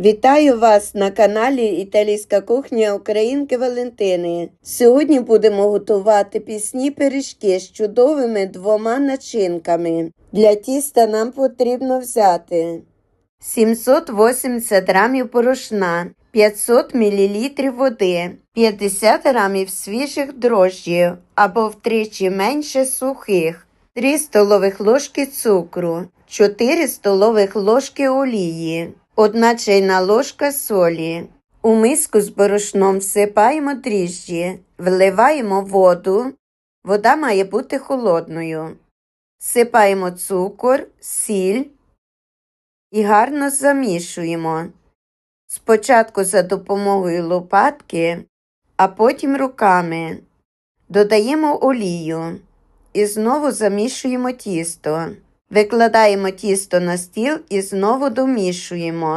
Вітаю вас на каналі Італійська кухня Українки Валентини. Сьогодні будемо готувати пісні пиріжки з чудовими двома начинками. Для тіста нам потрібно взяти 780 грамів порошна, 500 мл води, 50 грамів свіжих дрожжів або втричі менше сухих, 3 столових ложки цукру, 4 столових ложки олії. Одна чайна ложка солі. У миску з борошном всипаємо дріжджі, вливаємо воду. Вода має бути холодною. Всипаємо цукор, сіль і гарно замішуємо. Спочатку за допомогою лопатки, а потім руками. Додаємо олію і знову замішуємо тісто. Викладаємо тісто на стіл і знову домішуємо.